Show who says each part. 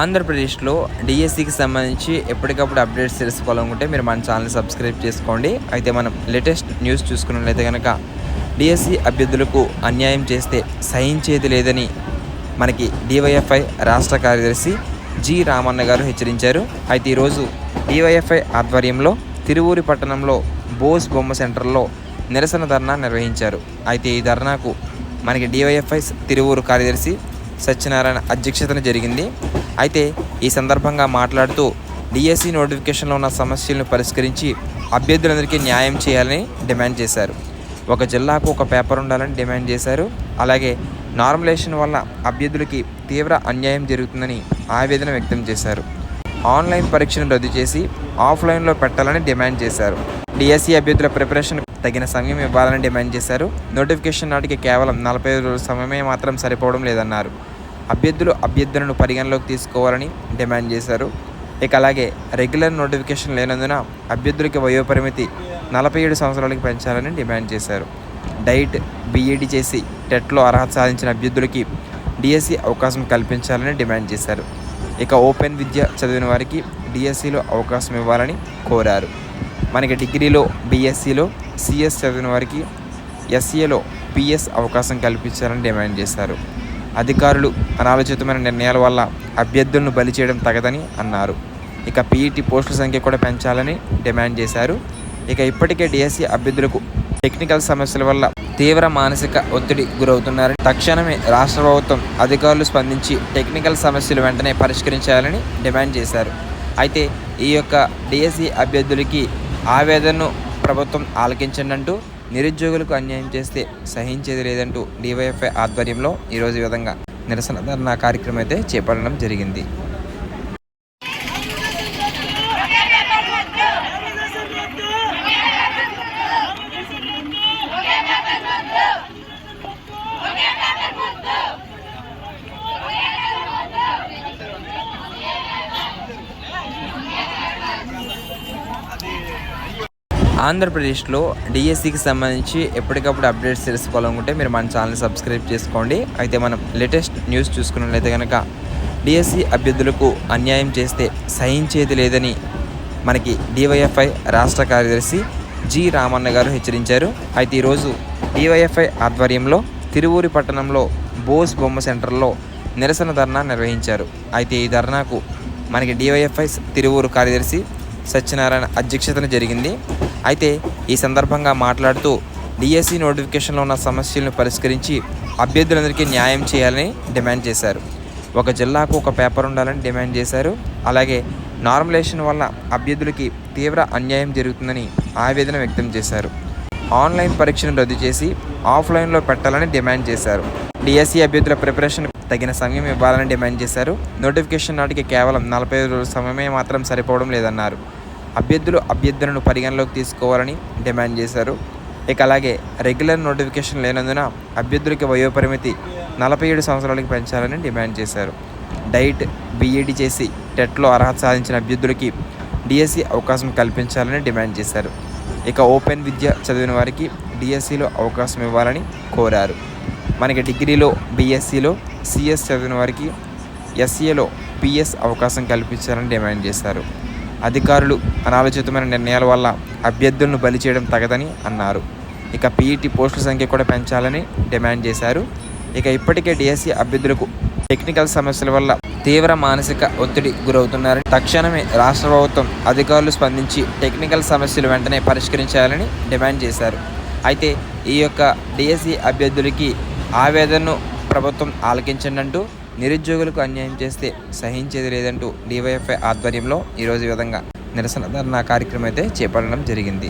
Speaker 1: ఆంధ్రప్రదేశ్లో డిఎస్సికి సంబంధించి ఎప్పటికప్పుడు అప్డేట్స్ తెలుసుకోవాలనుకుంటే మీరు మన ఛానల్ సబ్స్క్రైబ్ చేసుకోండి. అయితే మనం లేటెస్ట్ న్యూస్ చూసుకున్నట్లయితే కనుక డిఎస్సి అభ్యర్థులకు అన్యాయం చేస్తే సహించేది లేదని మనకి డివైఎఫ్ఐ రాష్ట్ర కార్యదర్శి జి రామన్న గారు హెచ్చరించారు. అయితే ఈరోజు డివైఎఫ్ఐ ఆధ్వర్యంలో తిరువూరి పట్టణంలో బోస్ బొమ్మ సెంటర్లో నిరసన ధర్నా నిర్వహించారు. అయితే ఈ ధర్నాకు మనకి డివైఎఫ్ఐ తిరువూరు కార్యదర్శి సత్యనారాయణ అధ్యక్షతన జరిగింది. అయితే ఈ సందర్భంగా మాట్లాడుతూ డిఎస్సి నోటిఫికేషన్లో ఉన్న సమస్యలను పరిష్కరించి అభ్యర్థులందరికీ న్యాయం చేయాలని డిమాండ్ చేశారు. ఒక జిల్లాకు ఒక పేపర్ ఉండాలని డిమాండ్ చేశారు. అలాగే నార్మలైజేషన్ వల్ల అభ్యర్థులకి తీవ్ర అన్యాయం జరుగుతుందని ఆవేదన వ్యక్తం చేశారు. ఆన్లైన్ పరీక్షను రద్దు చేసి ఆఫ్లైన్లో పెట్టాలని డిమాండ్ చేశారు. డిఎస్సి అభ్యర్థుల ప్రిపరేషన్ తగిన సమయం ఇవ్వాలని డిమాండ్ చేశారు. నోటిఫికేషన్ నాటికి కేవలం నలభై రోజుల సమయమే మాత్రం సరిపోవడం లేదన్నారు. అభ్యర్థులు అభ్యర్థులను పరిగణలోకి తీసుకోవాలని డిమాండ్ చేశారు. ఇక అలాగే రెగ్యులర్ నోటిఫికేషన్ లేనందున అభ్యర్థులకి వయోపరిమితి నలభై ఏడు సంవత్సరాలకి పెంచాలని డిమాండ్ చేశారు. డైట్ బీఈడి చేసి టెట్లో అర్హత సాధించిన అభ్యర్థులకి డిఎస్సి అవకాశం కల్పించాలని డిమాండ్ చేశారు. ఇక ఓపెన్ విద్య చదివిన వారికి డిఎస్సిలో అవకాశం ఇవ్వాలని కోరారు. మనకి డిగ్రీలో బీఎస్సీలో సిఎస్ చదివిన వారికి ఎస్సీఏలో పిఎస్ అవకాశం కల్పించాలని డిమాండ్ చేశారు. అధికారులు అనాలోచితమైన నిర్ణయాల వల్ల అభ్యర్థులను బలి చేయడం తగదని అన్నారు. ఇక పీఈటీ పోస్టుల సంఖ్య కూడా పెంచాలని డిమాండ్ చేశారు. ఇక ఇప్పటికే డిఎస్సి అభ్యర్థులకు టెక్నికల్ సమస్యల వల్ల తీవ్ర మానసిక ఒత్తిడి గురవుతున్నారని తక్షణమే రాష్ట్ర ప్రభుత్వం అధికారులు స్పందించి టెక్నికల్ సమస్యలు వెంటనే పరిష్కరించాలని డిమాండ్ చేశారు. అయితే ఈ యొక్క డిఎస్సి అభ్యర్థులకి ఆవేదనను ప్రభుత్వం ఆలకించండి నిరుద్యోగులకు అన్యాయం చేస్తే సహించేది లేదంటూ డివైఎఫ్ఐ ఆధ్వర్యంలో ఈరోజు విధంగా నిరసన ధర్నా కార్యక్రమం అయితే చేపట్టడం జరిగింది. ఆంధ్రప్రదేశ్లో డిఎస్సికి సంబంధించి ఎప్పటికప్పుడు అప్డేట్స్ తెలుసుకోవాలనుకుంటే మీరు మన ఛానల్ సబ్స్క్రైబ్ చేసుకోండి. అయితే మనం లేటెస్ట్ న్యూస్ చూసుకున్నట్లయితే కనుక డిఎస్సి అభ్యర్థులకు అన్యాయం చేస్తే సహించేది లేదని మనకి డివైఎఫ్ఐ రాష్ట్ర కార్యదర్శి జి రామన్న గారు హెచ్చరించారు. అయితే ఈరోజు డివైఎఫ్ఐ ఆధ్వర్యంలో తిరువూరి పట్టణంలో బోస్ బొమ్మ సెంటర్లో నిరసన ధర్నా నిర్వహించారు. అయితే ఈ ధర్నాకు మనకి డివైఎఫ్ఐ తిరువూరు కార్యదర్శి సత్యనారాయణ అధ్యక్షతన జరిగింది. అయితే ఈ సందర్భంగా మాట్లాడుతూ డిఎస్సి నోటిఫికేషన్లో ఉన్న సమస్యలను పరిష్కరించి అభ్యర్థులందరికీ న్యాయం చేయాలని డిమాండ్ చేశారు. ఒక జిల్లాకు ఒక పేపర్ ఉండాలని డిమాండ్ చేశారు. అలాగే నార్మలైజేషన్ వల్ల అభ్యర్థులకి తీవ్ర అన్యాయం జరుగుతుందని ఆవేదన వ్యక్తం చేశారు. ఆన్లైన్ పరీక్షను రద్దు చేసి ఆఫ్లైన్లో పెట్టాలని డిమాండ్ చేశారు. డిఎస్సి అభ్యర్థుల ప్రిపరేషన్ తగిన సమయం ఇవ్వాలని డిమాండ్ చేశారు. నోటిఫికేషన్ నాటికి కేవలం నలభై రోజుల సమయమే మాత్రం సరిపోవడం లేదన్నారు. అభ్యర్థులు అభ్యర్థులను పరిగణలోకి తీసుకోవాలని డిమాండ్ చేశారు. ఇక అలాగే రెగ్యులర్ నోటిఫికేషన్ లేనందున అభ్యర్థులకి వయోపరిమితి నలభై ఏడు సంవత్సరాలకి పెంచాలని డిమాండ్ చేశారు. డైట్ బీఈడి చేసి టెట్లో అర్హత సాధించిన అభ్యర్థులకి డిఎస్సి అవకాశం కల్పించాలని డిమాండ్ చేశారు. ఇక ఓపెన్ విద్య చదివిన వారికి డిఎస్సిలో అవకాశం ఇవ్వాలని కోరారు. మనకి డిగ్రీలో బీఎస్సీలో సిఎస్ చదివిన వారికి ఎస్సీఏలో పిఎస్ అవకాశం కల్పించాలని డిమాండ్ చేశారు. అధికారులు అనాలోచితమైన నిర్ణయాల వల్ల అభ్యర్థులను బలి చేయడం తగదని అన్నారు. ఇక పీఈటీ పోస్టుల సంఖ్య కూడా పెంచాలని డిమాండ్ చేశారు. ఇక ఇప్పటికే డిఎస్సి అభ్యర్థులకు టెక్నికల్ సమస్యల వల్ల తీవ్ర మానసిక ఒత్తిడి గురవుతున్నారని తక్షణమే రాష్ట్ర ప్రభుత్వం అధికారులు స్పందించి టెక్నికల్ సమస్యలు వెంటనే పరిష్కరించాలని డిమాండ్ చేశారు. అయితే ఈ యొక్క డిఎస్సి అభ్యర్థులకి ఆవేదనను ప్రభుత్వం ఆలకించండి అంటూ నిరుద్యోగులకు అన్యాయం చేస్తే సహించేది లేదంటూ డివైఎఫ్ఐ ఆధ్వర్యంలో ఈరోజు విధంగా నిరసన ధర్నా కార్యక్రమం అయితే చేపట్టడం జరిగింది.